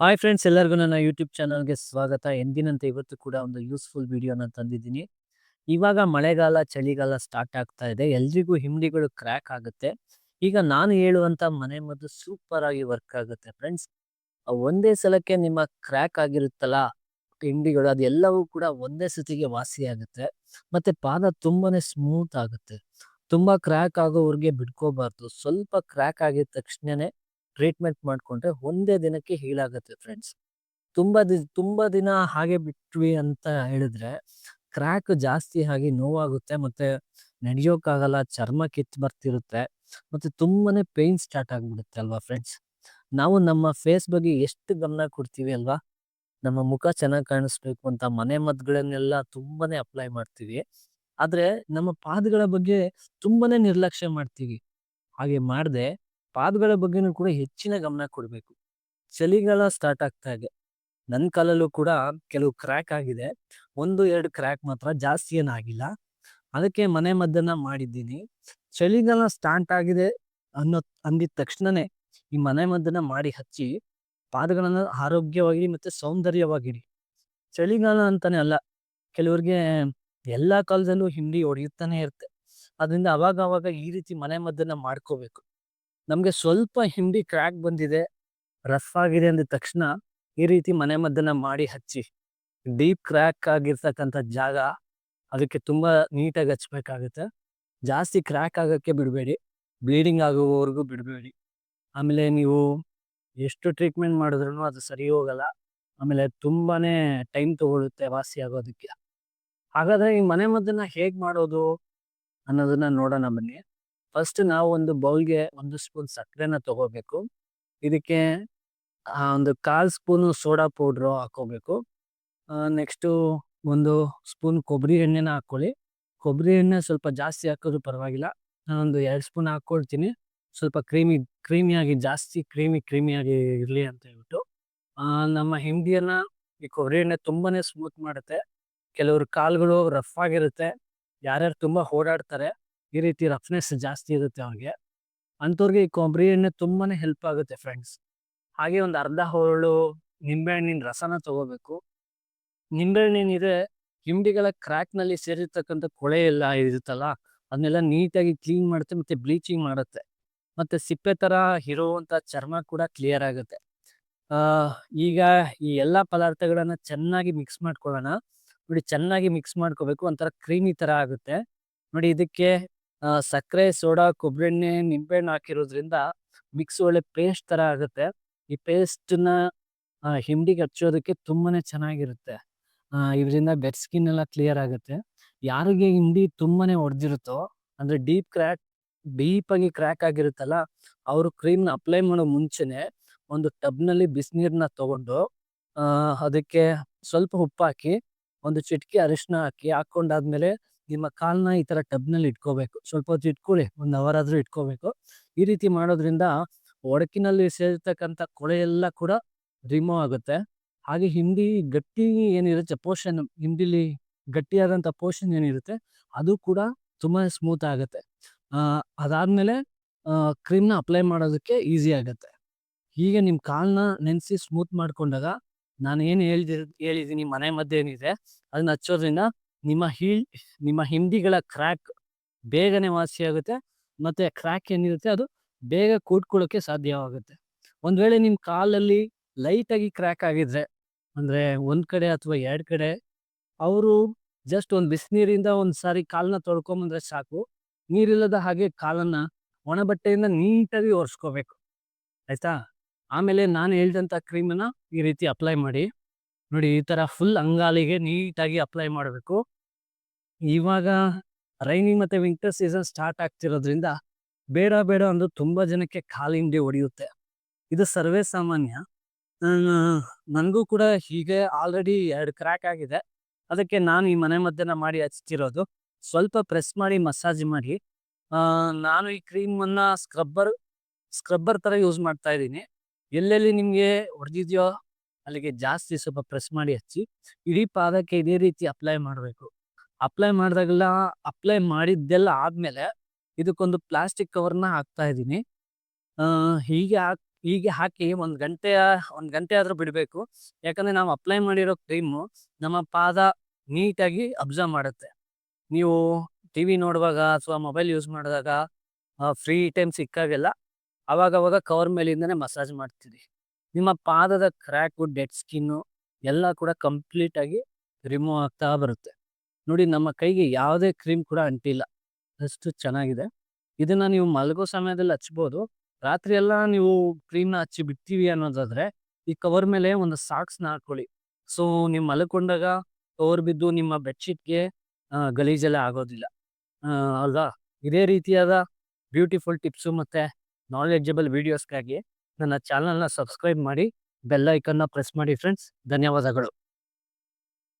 Hi friends ಎಲ್ಲರಿಗೂ ನನ್ನ YouTube ಚಾನಲ್ಗೆ ಸ್ವಾಗತ. ಎಂದಿನಂತೆ ಇವತ್ತು ಕೂಡ ಒಂದು ಯೂಸ್ಫುಲ್ ವಿಡಿಯೋನ ತಂದಿದ್ದೀನಿ. ಇವಾಗ ಮಳೆಗಾಲ, ಚಳಿಗಾಲ ಸ್ಟಾರ್ಟ್ ಆಗ್ತಾ ಇದೆ. ಎಲ್ರಿಗೂ ಹಿಂಡಿಗಳು ಕ್ರ್ಯಾಕ್ ಆಗುತ್ತೆ. ಈಗ ನಾನು ಹೇಳುವಂಥ ಮನೆ ಮದ್ದು ಸೂಪರ್ ಆಗಿ ವರ್ಕ್ ಆಗುತ್ತೆ. ಫ್ರೆಂಡ್ಸ್ ಒಂದೇ ಸಲಕ್ಕೆ ನಿಮ್ಮ ಕ್ರ್ಯಾಕ್ ಆಗಿರುತ್ತಲ್ಲ, ಹಿಂಡಿಗಳು ಅದೆಲ್ಲವೂ ಕೂಡ ಒಂದೇ ಸತಿಗೆ ವಾಸಿ ಆಗುತ್ತೆ. ಮತ್ತೆ ಪಾದ ತುಂಬಾನೇ ಸ್ಮೂತ್ ಆಗುತ್ತೆ. ತುಂಬಾ ಕ್ರ್ಯಾಕ್ ಆಗೋವ್ರಿಗೆ ಬಿಡ್ಕೋಬಾರ್ದು ಸ್ವಲ್ಪ ಕ್ರ್ಯಾಕ್ ಆಗಿದ ತಕ್ಷಣನೇ ಟ್ರೀಟ್ಮೆಂಟ್ ಮಾಡ್ಕೊಂಡ್ರೆ ಒಂದೇ ದಿನಕ್ಕೆ ಹೀಲ್ ಆಗುತ್ತೆ ಫ್ರೆಂಡ್ಸ್. ತುಂಬಾ ದಿ ತುಂಬಾ ದಿನ ಹಾಗೆ ಬಿಟ್ವಿ ಅಂತ ಹೇಳಿದ್ರೆ ಕ್ರ್ಯಾಕ್ ಜಾಸ್ತಿ ಆಗಿ ನೋವಾಗುತ್ತೆ ಮತ್ತೆ ನಡೆಯೋಕ್ಕಾಗಲ್ಲ, ಚರ್ಮ ಕಿತ್ತು ಬರ್ತಿರುತ್ತೆ ಮತ್ತೆ ತುಂಬಾನೇ ಪೇನ್ ಸ್ಟಾರ್ಟ್ ಆಗಿಬಿಡುತ್ತೆ ಅಲ್ವಾ ಫ್ರೆಂಡ್ಸ್. ನಾವು ನಮ್ಮ ಫೇಸ್ ಬಗ್ಗೆ ಎಷ್ಟು ಗಮನ ಕೊಡ್ತೀವಿ ಅಲ್ವಾ? ನಮ್ಮ ಮುಖ ಚೆನ್ನಾಗಿ ಕಾಣಿಸ್ಬೇಕು ಅಂತ ಮನೆ ಮದ್ದುಗಳನ್ನೆಲ್ಲ ತುಂಬಾನೇ ಅಪ್ಲೈ ಮಾಡ್ತೀವಿ. ಆದ್ರೆ ನಮ್ಮ ಪಾದಗಳ ಬಗ್ಗೆ ತುಂಬಾನೇ ನಿರ್ಲಕ್ಷ್ಯ ಮಾಡ್ತೀವಿ. ಹಾಗೆ ಮಾಡದೆ ಪಾದಗಳ ಬಗ್ಗೆನೂ ಕೂಡ ಹೆಚ್ಚಿನ ಗಮನ ಕೊಡಬೇಕು. ಚಳಿಗಾಲ ಸ್ಟಾರ್ಟ್ ಆಗ್ತಾ ಇದೆ. ನನ್ನ ಕಾಲಲ್ಲೂ ಕೂಡ ಕೆಲವು ಕ್ರ್ಯಾಕ್ ಆಗಿದೆ. ಒಂದು, ಎರಡು ಕ್ರ್ಯಾಕ್ ಮಾತ್ರ ಜಾಸ್ತಿ ಏನಾಗಿಲ್ಲ ಅದಕ್ಕೆ ಮನೆ ಮದ್ದನ್ನ ಮಾಡಿದ್ದೀನಿ. ಚಳಿಗಾಲ ಸ್ಟಾರ್ಟ್ ಆಗಿದೆ ಅನ್ನೋ, ಅಂದಿದ ತಕ್ಷಣನೇ ಈ ಮನೆ ಮದ್ದನ್ನ ಮಾಡಿ ಹಚ್ಚಿ ಪಾದಗಳನ್ನ ಆರೋಗ್ಯವಾಗಿ ಮತ್ತೆ ಸೌಂದರ್ಯವಾಗಿಡಿ ಚಳಿಗಾಲ ಅಂತಾನೆ ಅಲ್ಲ, ಕೆಲವ್ರಿಗೆ ಎಲ್ಲಾ ಕಾಲದಲ್ಲೂ ಹಿಂಡಿ ಹೊಡೆಯುತ್ತಾನೆ ಇರುತ್ತೆ. ಅದರಿಂದ ಅವಾಗ ಅವಾಗ ಈ ರೀತಿ ಮನೆ ಮದ್ದನ್ನ ಮಾಡ್ಕೋಬೇಕು. ನಮ್ಗೆ ಸ್ವಲ್ಪ ಹಿಂಡಿ ಕ್ರ್ಯಾಕ್ ಬಂದಿದೆ ರಫ್ ಆಗಿದೆ ಅಂದ ತಕ್ಷಣ ಈ ರೀತಿ ಮನೆ ಮದ್ದನ್ನ ಮಾಡಿ ಹಚ್ಚಿ ಡೀಪ್ ಕ್ರ್ಯಾಕ್ ಆಗಿರ್ತಕ್ಕಂಥ ಜಾಗ ಅದಕ್ಕೆ ತುಂಬಾ ನೀಟಾಗಿ ಹಚ್ಬೇಕಾಗುತ್ತೆ. ಜಾಸ್ತಿ ಕ್ರ್ಯಾಕ್ ಆಗೋಕ್ಕೆ ಬಿಡಬೇಡಿ ಬ್ಲೀಡಿಂಗ್ ಆಗುವವರೆಗೂ ಬಿಡಬೇಡಿ. ಆಮೇಲೆ ನೀವು ಎಷ್ಟು ಟ್ರೀಟ್ಮೆಂಟ್ ಮಾಡಿದ್ರು ಅದು ಸರಿ ಹೋಗಲ್ಲ, ಆಮೇಲೆ ತುಂಬಾನೇ ಟೈಮ್ ತಗೊಳುತ್ತೆ ವಾಸಿ ಆಗೋದಕ್ಕೆ. ಹಾಗಾದ್ರೆ ಈ ಮನೆ ಮದ್ದನ್ನ ಹೇಗೆ ಮಾಡೋದು ಅನ್ನೋದನ್ನ ನೋಡೋಣ ಬನ್ನಿ. ಫಸ್ಟ್ ನಾವು ಒಂದು ಬೌಲ್ಗೆ ಒಂದು ಸ್ಪೂನ್ ಸಕ್ಕರೆನ ತಗೋಬೇಕು. ಇದಕ್ಕೆ ಒಂದು ಕಾಲ್ ಸ್ಪೂನು ಸೋಡಾ ಪೌಡ್ರು ಹಾಕೋಬೇಕು. ನೆಕ್ಸ್ಟು ಒಂದು ಸ್ಪೂನ್ ಕೊಬ್ಬರಿ ಎಣ್ಣೆನ ಹಾಕ್ಕೊಳ್ಳಿ. ಕೊಬ್ಬರಿ ಎಣ್ಣೆ ಸ್ವಲ್ಪ ಜಾಸ್ತಿ ಹಾಕೋದು ಪರವಾಗಿಲ್ಲ. ನಾನೊಂದು ಎರಡು ಸ್ಪೂನ್ ಹಾಕ್ಕೊಳ್ತೀನಿ. ಸ್ವಲ್ಪ ಕ್ರೀಮಿ, ಕ್ರೀಮಿಯಾಗಿ, ಜಾಸ್ತಿ ಕ್ರೀಮಿ, ಕ್ರೀಮಿಯಾಗಿ ಇರಲಿ ಅಂತ ಹೇಳ್ಬಿಟ್ಟು. ನಮ್ಮ ಹಿಂಡಿಯನ್ನು ಈ ಕೊಬ್ಬರಿ ಎಣ್ಣೆ ತುಂಬಾನೇ ಸ್ಮೂತ್ ಮಾಡುತ್ತೆ. ಕೆಲವ್ರ ಕಾಲುಗಳು ರಫ್ ಆಗಿರುತ್ತೆ. ಯಾರ್ಯಾರು ತುಂಬಾ ಓಡಾಡ್ತಾರೆ ಈ ರೀತಿ ರಫ್ನೆಸ್ ಜಾಸ್ತಿ ಇರುತ್ತೆ ಅವ್ರಿಗೆ ಅಂಥವ್ರಿಗೆ ಈ ಕೊಬ್ಬರಿ ಎಣ್ಣೆ ತುಂಬಾನೇ ಹೆಲ್ಪ್ ಆಗುತ್ತೆ ಫ್ರೆಂಡ್ಸ್ ಹಾಗೆ ಒಂದು ಅರ್ಧ ಹೋಳು ನಿಂಬೆಹಣ್ಣಿನ ರಸನ ತಗೋಬೇಕು. ನಿಂಬೆಹಣ್ಣಿನಿದೆ ಹಿಂಡಿಗಳ ಕ್ರ್ಯಾಕ್ನಲ್ಲಿ ಸೇರಿರ್ತಕ್ಕಂಥ ಕೊಳೆ ಎಲ್ಲ ಇರುತ್ತಲ್ಲ, ಅದನ್ನೆಲ್ಲ ನೀಟಾಗಿ ಕ್ಲೀನ್ ಮಾಡುತ್ತೆ ಮತ್ತೆ ಬ್ಲೀಚಿಂಗ್ ಮಾಡುತ್ತೆ. ಮತ್ತೆ ಸಿಪ್ಪೆ ತರ ಇರುವಂತ ಚರ್ಮ ಕೂಡ ಕ್ಲಿಯರ್ ಆಗುತ್ತೆ. ಈಗ ಈ ಎಲ್ಲ ಪದಾರ್ಥಗಳನ್ನ ಚೆನ್ನಾಗಿ ಮಿಕ್ಸ್ ಮಾಡ್ಕೊಳ್ಳೋಣ. ನೋಡಿ ಚೆನ್ನಾಗಿ ಮಿಕ್ಸ್ ಮಾಡ್ಕೋಬೇಕು, ಒಂಥರ ಕ್ರೀಮಿ ತರ ಆಗುತ್ತೆ. ನೋಡಿ ಇದಕ್ಕೆ ಸಕ್ಕರೆ, ಸೋಡಾ ಕೊಬ್ಬರಿ ಎಣ್ಣೆ, ನಿಂಬೆಹಣ್ಣು ಹಾಕಿರೋದ್ರಿಂದ ಮಿಕ್ಸ್ ಒಳ್ಳೆ ಪೇಸ್ಟ್ ತರ ಆಗುತ್ತೆ. ಈ ಪೇಸ್ಟ್ನ ಹಿಂಡಿಗೆ ಹಚ್ಚೋದಕ್ಕೆ ತುಂಬಾನೇ ಚೆನ್ನಾಗಿರುತ್ತೆ. ಇದರಿಂದ ಬೆಡ್ ಸ್ಕಿನ್ ಎಲ್ಲ ಕ್ಲಿಯರ್ ಆಗುತ್ತೆ. ಯಾರಿಗೆ ಹಿಂಡಿ ತುಂಬಾನೇ ಹೊಡೆದಿರುತ್ತೋ ಅಂದ್ರೆ ಡೀಪ್ ಕ್ರ್ಯಾಕ್, ಡೀಪ್ ಆಗಿ ಕ್ರ್ಯಾಕ್ ಆಗಿರುತ್ತಲ್ಲ, ಅವರು ಕ್ರೀಮ್ನ ಅಪ್ಲೈ ಮಾಡೋ ಮುಂಚೆನೆ ಒಂದು ಟಬ್ನಲ್ಲಿ ಬಿಸಿನೀರನ್ನ ತಗೊಂಡು ಅದಕ್ಕೆ ಸ್ವಲ್ಪ ಉಪ್ಪು ಹಾಕಿ ಒಂದು ಚಿಟಕಿ ಅರಿಶಿನ ಹಾಕಿ ಹಾಕೊಂಡಾದ್ಮೇಲೆ ನಿಮ್ಮ ಕಾಲ್ನ ಈ ತರ ಟಬ್ನಲ್ಲಿ ಇಟ್ಕೋಬೇಕು. ಸ್ವಲ್ಪ ಹೊತ್ತು ಇಟ್ಕೊಳ್ಳಿ, ಒಂದು ಅವರ್ ಆದ್ರೂ ಇಟ್ಕೋಬೇಕು. ಈ ರೀತಿ ಮಾಡೋದ್ರಿಂದ ಒಡಕಿನಲ್ಲಿ ಸೇರಿರ್ತಕ್ಕಂಥ ಕೊಳೆ ಎಲ್ಲ ಕೂಡ ರಿಮೂವ್ ಆಗುತ್ತೆ. ಹಾಗೆ ಹಿಂಡಿ ಗಟ್ಟಿ ಏನಿರುತ್ತೆ ಪೋರ್ಷನ್ ಹಿಂಡಿಲಿ ಗಟ್ಟಿಯಾದಂಥ ಪೋರ್ಷನ್ ಏನಿರುತ್ತೆ, ಅದು ಕೂಡ ತುಂಬಾ ಸ್ಮೂತ್ ಆಗುತ್ತೆ. ಅದಾದ್ಮೇಲೆ ಕ್ರೀಮ್ನ ಅಪ್ಲೈ ಮಾಡೋದಕ್ಕೆ ಈಸಿ ಆಗುತ್ತೆ. ಹೀಗೆ ನಿಮ್ಮ ಕಾಲ್ನ ನೆನೆಸಿ ಸ್ಮೂತ್ ಮಾಡ್ಕೊಂಡಾಗ ನಾನು ಏನು ಹೇಳ್ದಿ, ಹೇಳಿದ್ದೀನಿ, ಮನೆ ಮದ್ದು ಏನಿದೆ, ಅದನ್ನ ಹಚ್ಚೋದ್ರಿಂದ ನಿಮ್ಮ ಹೀಲ್ ನಿಮ್ಮ ಹಿಂಡಿಗಳ ಕ್ರ್ಯಾಕ್ ಬೇಗನೆ ವಾಸಿಯಾಗುತ್ತೆ ಮತ್ತೆ ಕ್ರ್ಯಾಕ್ ಏನಿರುತ್ತೆ ಅದು ಬೇಗ ಕೂಡ್ಕೊಳ್ಳೋಕೆ ಸಾಧ್ಯವಾಗುತ್ತೆ. ಒಂದ್ ವೇಳೆ ನಿಮ್ಮ ಕಾಲಲ್ಲಿ ಲೈಟಾಗಿ ಕ್ರ್ಯಾಕ್ ಆಗಿದ್ರೆ, ಅಂದ್ರೆ ಒಂದು ಕಡೆ ಅಥವಾ ಎರಡು ಕಡೆ, ಅವರು ಜಸ್ಟ್ ಒಂದು ಬಿಸಿನೀರಿಂದ ಒಂದು ಸಾರಿ ಕಾಲನ್ನ ತೊಳ್ಕೊಂಬಂದ್ರೆ ಸಾಕು. ನೀರಿಲ್ಲದ ಹಾಗೆ ಕಾಲನ್ನ ಒಣ ಬಟ್ಟೆಯಿಂದ ನೀಟಾಗಿ ಒರೆಸ್ಕೋಬೇಕು. ಆಯ್ತಾ? ಆಮೇಲೆ ನಾನು ಹೇಳಿದಂಥ ಕ್ರೀಮನ್ನು ಈ ರೀತಿ ಅಪ್ಲೈ ಮಾಡಿ. ನೋಡಿ ಈ ತರ ಫುಲ್ ಅಂಗಾಲಿಗೆ ನೀಟಾಗಿ ಅಪ್ಲೈ ಮಾಡಬೇಕು. ಇವಾಗ ರೈನಿಂಗ್ ಮತ್ತೆ ವಿಂಟರ್ ಸೀಸನ್ ಸ್ಟಾರ್ಟ್ ಆಗ್ತಿರೋದ್ರಿಂದ ಬೇಡ ಬೇಡ ಅಂದು ತುಂಬಾ ಜನಕ್ಕೆ ಕಾಲಿಂಡಿ ಹೊಡೆಯುತ್ತೆ ಇದು ಸರ್ವೇ ಸಾಮಾನ್ಯ. ನನಗೂ ಕೂಡ ಹೀಗೆ ಆಲ್ರೆಡಿ ಎರಡು ಕ್ರ್ಯಾಕ್ ಆಗಿದೆ. ಅದಕ್ಕೆ ನಾನು ಈ ಮನೆ ಮದ್ದನ್ನ ಮಾಡಿ ಹಚ್ತಿರೋದು. ಸ್ವಲ್ಪ ಪ್ರೆಸ್ ಮಾಡಿ ಮಸಾಜ್ ಮಾಡಿ. ನಾನು ಈ ಕ್ರೀಮನ್ನ ಸ್ಕ್ರಬ್ಬರ್ ಸ್ಕ್ರಬ್ಬರ್ ತರ ಯೂಸ್ ಮಾಡ್ತಾ ಇದ್ದೀನಿ. ಎಲ್ಲೆಲ್ಲಿ ನಿಮ್ಗೆ ಹೊಡೆದಿದ್ಯೋ ಅಲ್ಲಿಗೆ ಜಾಸ್ತಿ ಸ್ವಲ್ಪ ಪ್ರೆಸ್ ಮಾಡಿ ಹಚ್ಚಿ, ಇಡೀ ಪಾದಕ್ಕೆ ಇದೇ ರೀತಿ ಅಪ್ಲೈ ಮಾಡಬೇಕು. ಅಪ್ಲೈ ಮಾಡಿದಾಗೆಲ್ಲ ಅಪ್ಲೈ ಮಾಡಿದ್ದೆಲ್ಲ ಆದ್ಮೇಲೆ ಇದಕ್ಕೊಂದು ಪ್ಲಾಸ್ಟಿಕ್ ಕವರ್ನ ಹಾಕ್ತಾ ಇದ್ದೀನಿ. ಹೀಗೆ ಹಾಕ್, ಹೀಗೆ ಹಾಕಿ ಒಂದು ಗಂಟೆಯ, ಒಂದು ಗಂಟೆ ಆದರೂ ಬಿಡಬೇಕು. ಯಾಕಂದರೆ ನಾವು ಅಪ್ಲೈ ಮಾಡಿರೋ ಕ್ರೀಮು ನಮ್ಮ ಪಾದ ನೀಟಾಗಿ ಅಬ್ಸರ್ವ್ ಮಾಡುತ್ತೆ. ನೀವು ಟಿ ವಿ ನೋಡುವಾಗ ಅಥವಾ ಮೊಬೈಲ್ ಯೂಸ್ ಮಾಡಿದಾಗ ಫ್ರೀ ಟೈಮ್ ಸಿಕ್ಕಾಗೆಲ್ಲ, ಅವಾಗವಾಗ ಕವರ್ ಮೇಲಿಂದನೇ ಮಸಾಜ್ ಮಾಡ್ತೀರಿ. ನಿಮ್ಮ ಪಾದದ ಕ್ರ್ಯಾಕು ಡೆಡ್ ಸ್ಕಿನ್ನು ಎಲ್ಲ ಕೂಡ ಕಂಪ್ಲೀಟ್ ಆಗಿ ರಿಮೂವ್ ಆಗ್ತಾ ಬರುತ್ತೆ. ನೋಡಿ, ನಮ್ಮ ಕೈಗೆ ಯಾವುದೇ ಕ್ರೀಮ್ ಕೂಡ ಅಂಟಿಲ್ಲ. ಅಷ್ಟು ಚೆನ್ನಾಗಿದೆ. ಇದನ್ನ ನೀವು ಮಲಗೋ ಸಮಯದಲ್ಲಿ ಹಚ್ಬೋದು. ರಾತ್ರಿ ಎಲ್ಲ ನೀವು ಕ್ರೀಮ್ನ ಹಚ್ಚಿ ಬಿಡ್ತೀವಿ ಅನ್ನೋದಾದ್ರೆ ಈ ಕವರ್ ಮೇಲೆ ಒಂದು ಸಾಕ್ಸ್ನ ಹಾಕೊಳ್ಳಿ. ಸೊ ನೀವು ಮಲ್ಕೊಂಡಾಗ ಕವರ್ ಬಿದ್ದು ನಿಮ್ಮ ಬೆಡ್ಶೀಟ್ಗೆ ಗಲೀಜೆಲ್ಲ ಆಗೋದಿಲ್ಲ. ಅಲ್ವಾ? ಇದೇ ರೀತಿಯಾದ ಬ್ಯೂಟಿಫುಲ್ ಟಿಪ್ಸು ಮತ್ತು ನಾಲೆಡ್ಜಬಲ್ ವೀಡಿಯೋಸ್ಗಾಗಿ ನನ್ನ ಚಾನಲ್ನ ಸಬ್ಸ್ಕ್ರೈಬ್ ಮಾಡಿ ಬೆಲ್ ಐಕನ್ನ ಪ್ರೆಸ್ ಮಾಡಿ ಫ್ರೆಂಡ್ಸ್. ಧನ್ಯವಾದಗಳು.